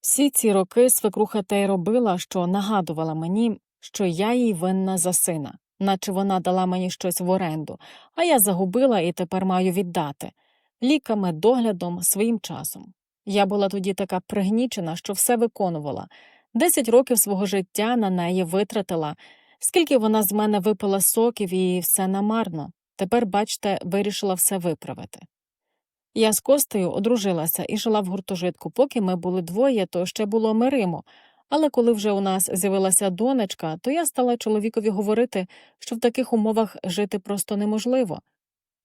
Всі ці роки свекруха те й робила, що нагадувала мені, що я їй винна за сина, наче вона дала мені щось в оренду, а я загубила і тепер маю віддати ліками, доглядом, своїм часом. Я була тоді така пригнічена, що все виконувала. Десять років свого життя на неї витратила, скільки вона з мене випила соків і все намарно. Тепер, бачте, вирішила все виправити. Я з Костею одружилася і жила в гуртожитку. Поки ми були двоє, то ще було миримо. Але коли вже у нас з'явилася донечка, то я стала чоловікові говорити, що в таких умовах жити просто неможливо.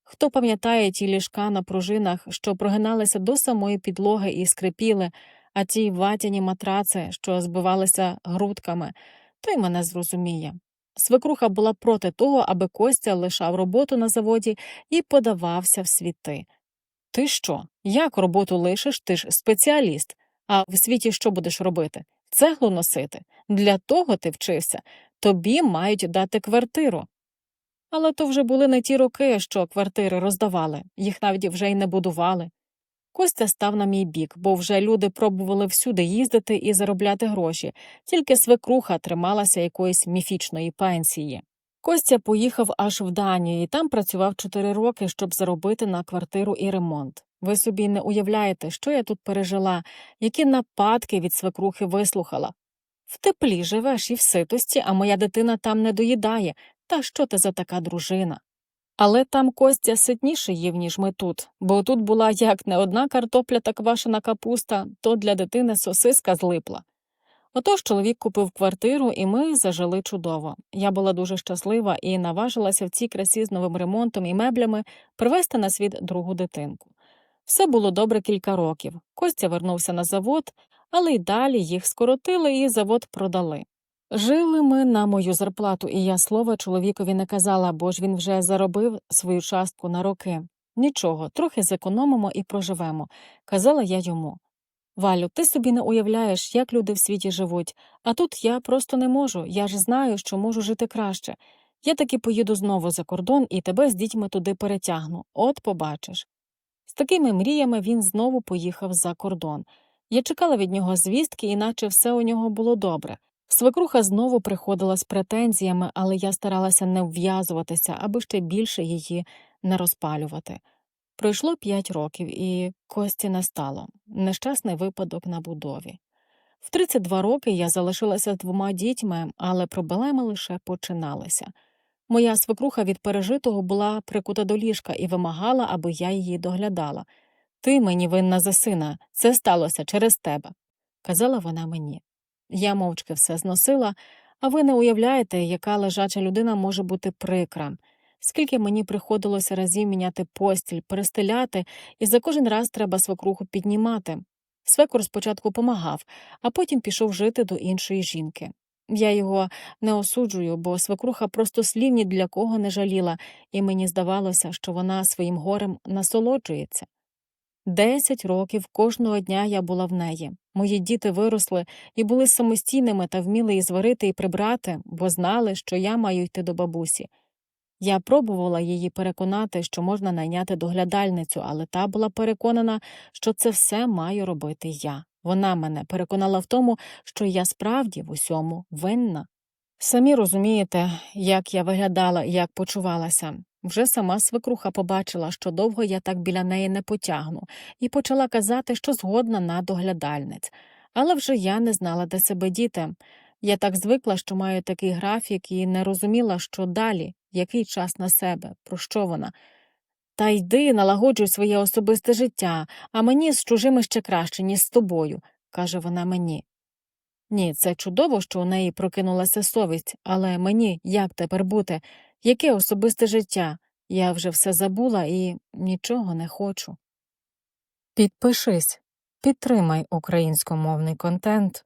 Хто пам'ятає ті ліжка на пружинах, що прогиналися до самої підлоги і скрипіли, а ті ватяні матраци, що збивалися грудками, той мене зрозуміє. Свекруха була проти того, аби Костя лишав роботу на заводі і подавався в світи. Ти що? Як роботу лишиш? Ти ж спеціаліст. А в світі що будеш робити? Цеглу носити. Для того ти вчився. Тобі мають дати квартиру. Але то вже були не ті роки, що квартири роздавали, їх навіть вже й не будували. Костя став на мій бік, бо вже люди пробували всюди їздити і заробляти гроші, тільки свекруха трималася якоїсь міфічної пенсії. Костя поїхав аж в Данію і там працював чотири роки, щоб заробити на квартиру і ремонт. Ви собі не уявляєте, що я тут пережила, які нападки від свекрухи вислухала. В теплі живеш і в ситості, а моя дитина там не доїдає. Та що ти за така дружина? Але там Костя ситніше їв, ніж ми тут, бо тут була як не одна картопля та квашена капуста, то для дитини сосиска злипла. Отож чоловік купив квартиру, і ми зажили чудово. Я була дуже щаслива і наважилася в цій красі з новим ремонтом і меблями привезти на світ другу дитинку. Все було добре кілька років. Костя вернувся на завод, але й далі їх скоротили і завод продали. Жили ми на мою зарплату, і я слова чоловікові не казала, бо ж він вже заробив свою частку на роки. Нічого, трохи зекономимо і проживемо, казала я йому. Валю, ти собі не уявляєш, як люди в світі живуть, а тут я просто не можу, я ж знаю, що можу жити краще. Я таки поїду знову за кордон і тебе з дітьми туди перетягну, от побачиш. З такими мріями він знову поїхав за кордон. Я чекала від нього звістки, іначе все у нього було добре. Свекруха знову приходила з претензіями, але я старалася не вв'язуватися, аби ще більше її не розпалювати. Пройшло п'ять років, і Кості не стало нещасний випадок на будові. В 32 роки я залишилася двома дітьми, але проблеми лише починалися. Моя свекруха від пережитого була прикута до ліжка і вимагала, аби я її доглядала. Ти мені винна за сина, це сталося через тебе, казала вона мені. Я мовчки все зносила, а ви не уявляєте, яка лежача людина може бути прикра. Скільки мені приходилося разів міняти постіль, перестеляти, і за кожен раз треба свекруху піднімати. Свекор спочатку помагав, а потім пішов жити до іншої жінки. Я його не осуджую, бо свекруха просто слів ні для кого не жаліла, і мені здавалося, що вона своїм горем насолоджується. Десять років кожного дня я була в неї. Мої діти виросли і були самостійними та вміли і зварити і прибрати, бо знали, що я маю йти до бабусі. Я пробувала її переконати, що можна найняти доглядальницю, але та була переконана, що це все маю робити я. Вона мене переконала в тому, що я справді в усьому винна. Самі розумієте, як я виглядала і як почувалася. Вже сама свекруха побачила, що довго я так біля неї не потягну, і почала казати, що згодна на доглядальниць. Але вже я не знала, де себе діти. Я так звикла, що маю такий графік, і не розуміла, що далі, який час на себе, про що вона. Та йди, налагоджуй своє особисте життя, а мені з чужими ще краще, ніж з тобою, каже вона мені. Ні, це чудово, що у неї прокинулася совість, але мені як тепер бути? Яке особисте життя? Я вже все забула і нічого не хочу. Підпишись, підтримай українськомовний контент.